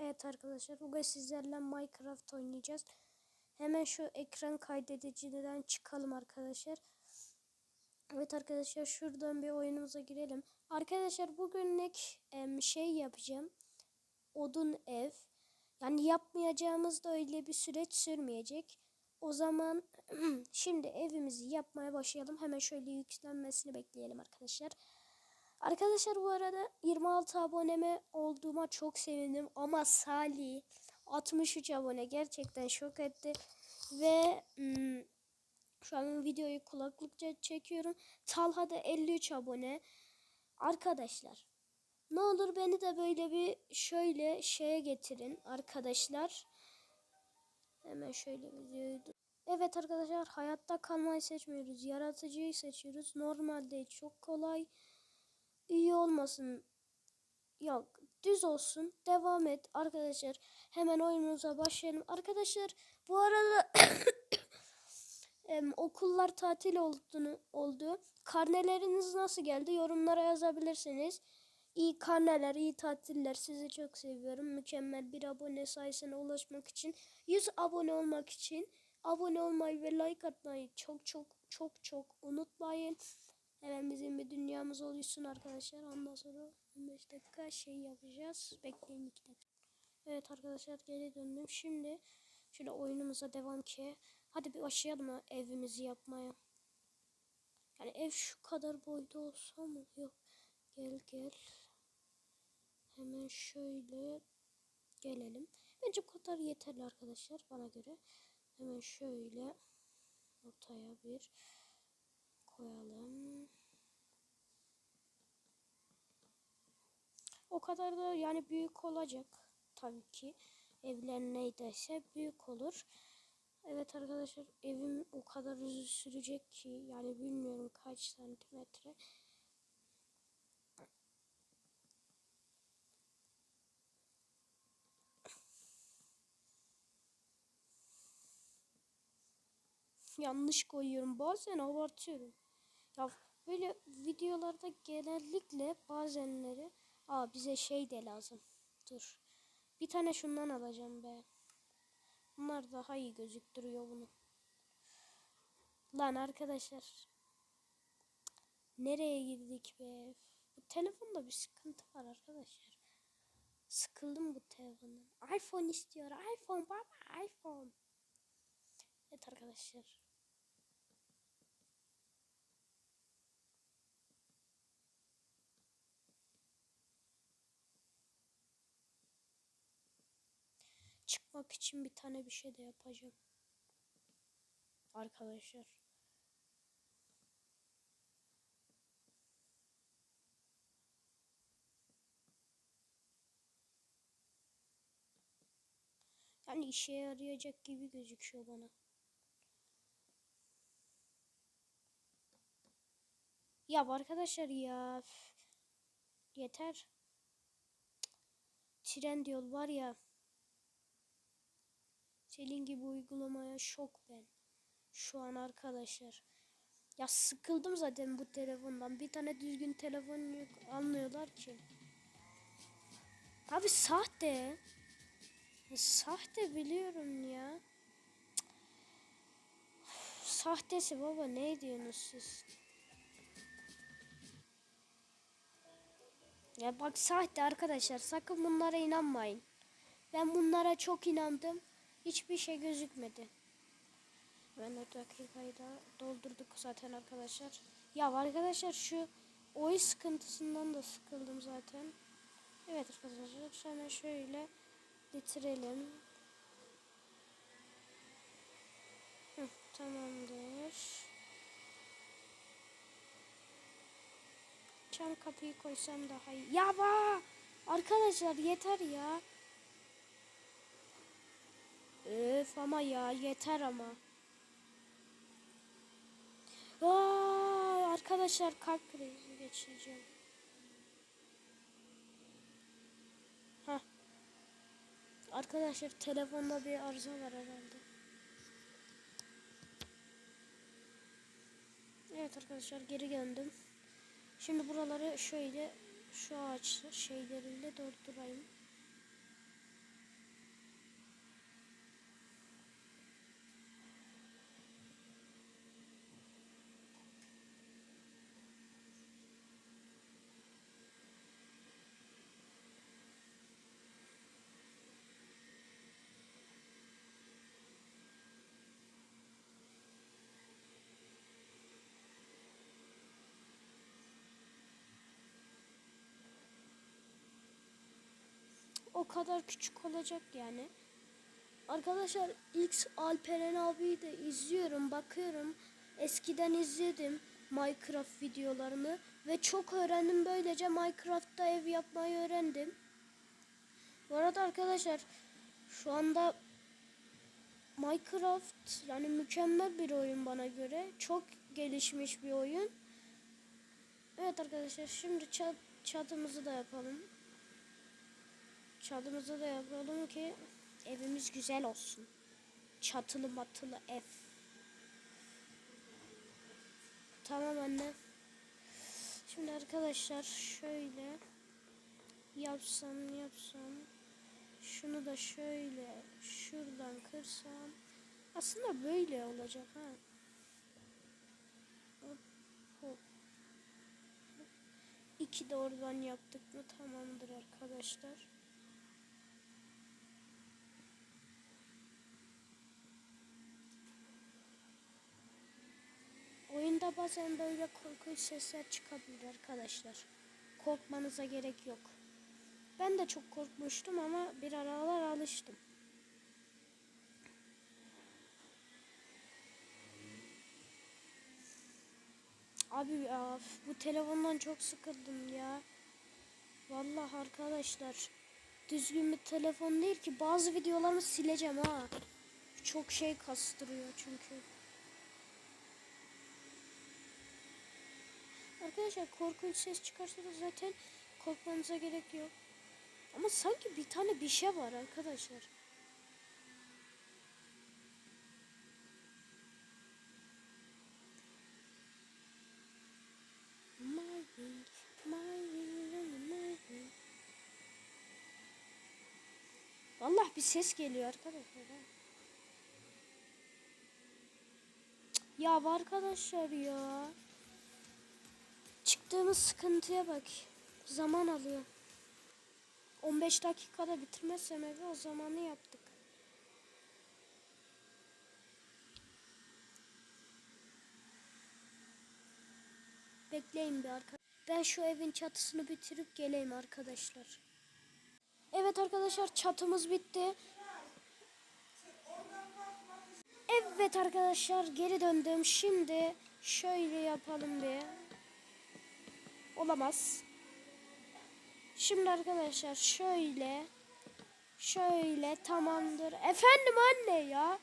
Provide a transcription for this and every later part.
Evet arkadaşlar bugün sizlerle Minecraft oynayacağız. Hemen şu ekran kaydediciden çıkalım arkadaşlar. Evet arkadaşlar şuradan bir oyunumuza girelim. Arkadaşlar bugünlük şey yapacağım. Odun ev. Yani yapmayacağımız da öyle bir süreç sürmeyecek. O zaman şimdi evimizi yapmaya başlayalım. Hemen şöyle yüklenmesini bekleyelim arkadaşlar. Arkadaşlar bu arada 26 aboneme olduğuma çok sevindim ama Salih 63 abone gerçekten şok etti ve hmm, şu an videoyu kulaklıkça çekiyorum. Talha da 53 abone. Arkadaşlar ne olur beni de böyle bir şöyle şeye getirin arkadaşlar. Hemen şöyle videoyu Evet arkadaşlar hayatta kalmayı seçmiyoruz. Yaratıcıyı seçiyoruz. Normalde çok kolay iyi olmasın. Yok düz olsun. Devam et arkadaşlar. Hemen oyunumuza başlayalım. Arkadaşlar bu arada em, okullar tatil olduğunu oldu. Karneleriniz nasıl geldi? Yorumlara yazabilirsiniz. İyi karneler, iyi tatiller. Sizi çok seviyorum. Mükemmel bir abone sayısına ulaşmak için, 100 abone olmak için abone olmayı ve like atmayı çok çok çok çok unutmayın. Hemen bizim bir dünyamız oluşsun arkadaşlar. Ondan sonra 15 dakika şey yapacağız. Bekleyin 2 dakika. Evet arkadaşlar geri döndüm. Şimdi şöyle oyunumuza devam ki. Hadi bir başlayalım evimizi yapmaya. Yani ev şu kadar boyda olsa mı? Yok. Gel gel. Hemen şöyle gelelim. Bence bu kadar yeterli arkadaşlar bana göre. Hemen şöyle ortaya bir koyalım. O kadar da yani büyük olacak tabii ki. Evler neydeyse büyük olur. Evet arkadaşlar evim o kadar uzun sürecek ki yani bilmiyorum kaç santimetre. Yanlış koyuyorum bazen abartıyorum. Ya böyle videolarda genellikle bazenleri aa bize şey de lazım. Dur. Bir tane şundan alacağım be. Bunlar daha iyi gözüktürüyor bunu. Lan arkadaşlar. Nereye girdik be? Bu telefonda bir sıkıntı var arkadaşlar. Sıkıldım bu telefondan. iPhone istiyor. iPhone baba iPhone. Evet arkadaşlar. Çıkmak için bir tane bir şey de yapacağım. Arkadaşlar. Yani işe yarayacak gibi gözüküyor bana. Ya arkadaşlar ya. Yeter. Tren yol var ya. Senin gibi uygulamaya şok ben. Şu an arkadaşlar. Ya sıkıldım zaten bu telefondan. Bir tane düzgün telefon yok. Almıyorlar ki. Abi sahte. Sahte biliyorum ya. Sahtesi baba ne diyorsunuz siz? Ya bak sahte arkadaşlar sakın bunlara inanmayın. Ben bunlara çok inandım. Hiçbir şey gözükmedi. Ben o dakikayı da doldurduk zaten arkadaşlar. Ya arkadaşlar şu oy sıkıntısından da sıkıldım zaten. Evet arkadaşlar sonra şöyle bitirelim. Hı, tamamdır. Cam kapıyı koysam daha iyi. Ya ba! Arkadaşlar yeter ya. Öf ama ya yeter ama. Aa, arkadaşlar kalp krizi geçireceğim. Heh. Arkadaşlar telefonda bir arıza var herhalde. Evet arkadaşlar geri döndüm. Şimdi buraları şöyle şu ağaç şeyleriyle doldurayım. O kadar küçük olacak yani. Arkadaşlar X Alperen abiyi de izliyorum, bakıyorum. Eskiden izledim Minecraft videolarını ve çok öğrendim. Böylece Minecraft'ta ev yapmayı öğrendim. Bu arada arkadaşlar şu anda Minecraft yani mükemmel bir oyun bana göre. Çok gelişmiş bir oyun. Evet arkadaşlar şimdi çat, çatımızı da yapalım. Çatımızı da yapalım ki evimiz güzel olsun. Çatılı matılı ev. Tamam anne. Şimdi arkadaşlar şöyle yapsam yapsam şunu da şöyle şuradan kırsam aslında böyle olacak ha. Hop, hop. İki de oradan yaptık mı tamamdır arkadaşlar. Oyunda bazen böyle korkunç sesler çıkabilir arkadaşlar. Korkmanıza gerek yok. Ben de çok korkmuştum ama bir aralar alıştım. Abi ya bu telefondan çok sıkıldım ya. Vallahi arkadaşlar düzgün bir telefon değil ki bazı videolarımı sileceğim ha. Çok şey kastırıyor çünkü. Arkadaşlar korkunç ses çıkarsa da zaten korkmanıza gerek yok. Ama sanki bir tane bir şey var arkadaşlar. My wing, my wing, my wing. Vallahi bir ses geliyor arkadaşlar. Ya arkadaşlar ya. Çıktığımız sıkıntıya bak. Zaman alıyor. 15 dakikada bitirmezsem evi o zamanı yaptık. Bekleyin bir arka. Ben şu evin çatısını bitirip geleyim arkadaşlar. Evet arkadaşlar çatımız bitti. Evet arkadaşlar geri döndüm. Şimdi şöyle yapalım bir. Olamaz. Şimdi arkadaşlar şöyle şöyle tamamdır. Efendim anne ya.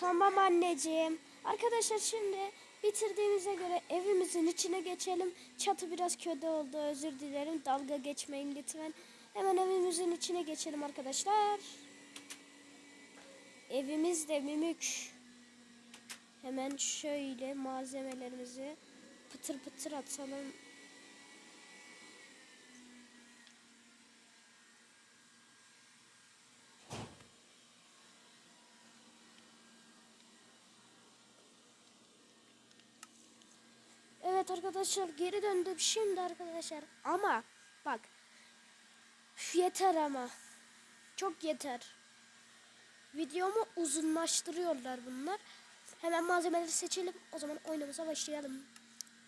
Tamam anneciğim. Arkadaşlar şimdi bitirdiğimize göre evimizin içine geçelim. Çatı biraz kötü oldu. Özür dilerim. Dalga geçmeyin lütfen. Hemen evimizin içine geçelim arkadaşlar. Evimiz de mimük. Hemen şöyle malzemelerimizi pıtır pıtır atalım. Evet arkadaşlar geri döndüm şimdi arkadaşlar ama bak yeter ama çok yeter. Videomu uzunlaştırıyorlar bunlar. Hemen malzemeleri seçelim. O zaman oynamaya başlayalım.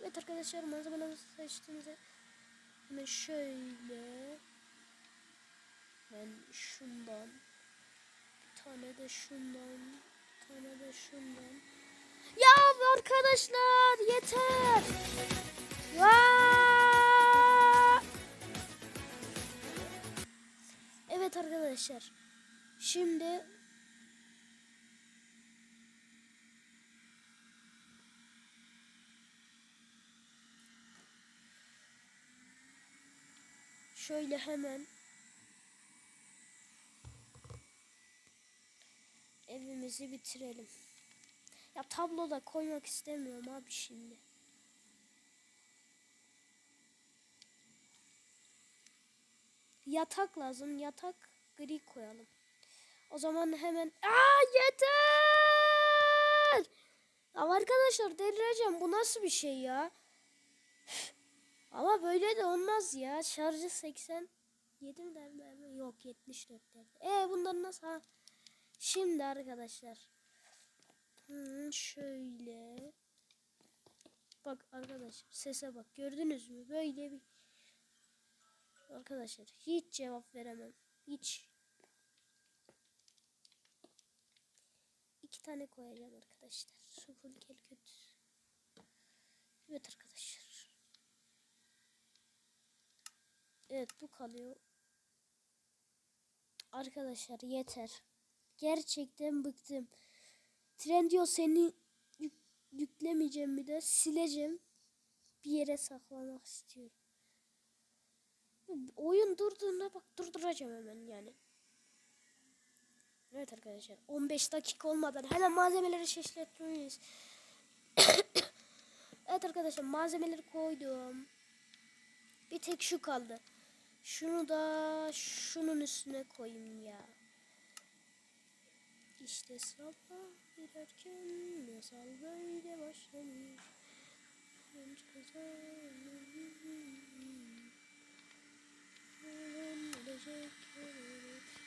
Evet arkadaşlar malzemeleri seçtiğimizde hemen şöyle ben şundan bir tane de şundan bir tane de şundan ya arkadaşlar yeter Vaa! Evet arkadaşlar şimdi Şöyle hemen evimizi bitirelim. Ya tabloda koymak istemiyorum abi şimdi. Yatak lazım. Yatak gri koyalım. O zaman hemen... Aa yeter! Ya arkadaşlar delireceğim. Bu nasıl bir şey ya? Ama böyle de olmaz ya. Şarjı 80 7 mi derler? Yok 74 derler. E bundan nasıl ha? Şimdi arkadaşlar. Hmm, şöyle. Bak arkadaşlar sese bak. Gördünüz mü? Böyle bir Arkadaşlar hiç cevap veremem. Hiç. İki tane koyacağım arkadaşlar. Şu full kötü. Evet arkadaşlar. Evet bu kalıyor. Arkadaşlar yeter. Gerçekten bıktım. Trendyol seni yük- yüklemeyeceğim bir de sileceğim. Bir yere saklamak istiyorum. Oyun durduğunda bak durduracağım hemen yani. Evet arkadaşlar 15 dakika olmadan hemen malzemeleri şişletmeliyiz. evet arkadaşlar malzemeleri koydum. Bir tek şu kaldı. Şunu da şunun üstüne koyayım ya. İşte sabah girerken masal böyle başlamış. Genç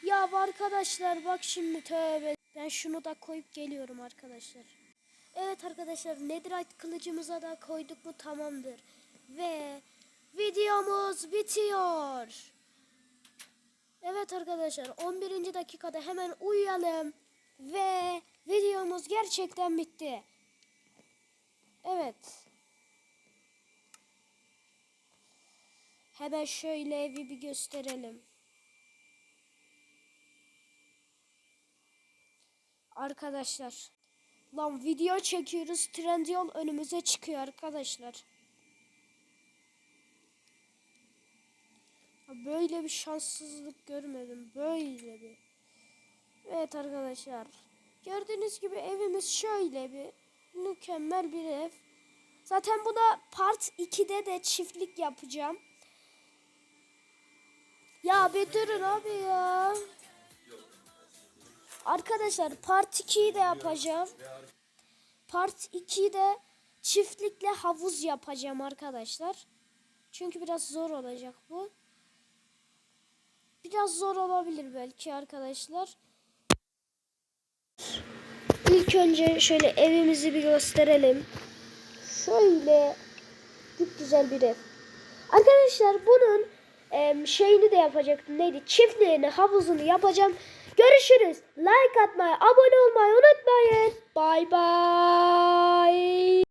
Ya arkadaşlar bak şimdi tövbe. Ben şunu da koyup geliyorum arkadaşlar. Evet arkadaşlar Netherite kılıcımıza da koyduk bu tamamdır. Ve videomuz bitiyor. Evet arkadaşlar 11. dakikada hemen uyuyalım. Ve videomuz gerçekten bitti. Evet. Hemen şöyle evi bir gösterelim. Arkadaşlar. Lan video çekiyoruz. Trendyol önümüze çıkıyor arkadaşlar. Böyle bir şanssızlık görmedim. Böyle bir. Evet arkadaşlar. Gördüğünüz gibi evimiz şöyle bir. Mükemmel bir ev. Zaten buna part 2'de de çiftlik yapacağım. Ya bir durun abi ya. Arkadaşlar part 2'yi de yapacağım. Part 2'yi de çiftlikle havuz yapacağım arkadaşlar. Çünkü biraz zor olacak bu. Biraz zor olabilir belki arkadaşlar. İlk önce şöyle evimizi bir gösterelim. Şöyle çok güzel bir ev. Arkadaşlar bunun em, şeyini de yapacaktım. Neydi? Çiftliğini, havuzunu yapacağım. Görüşürüz. Like atmayı, abone olmayı unutmayın. Bay bay.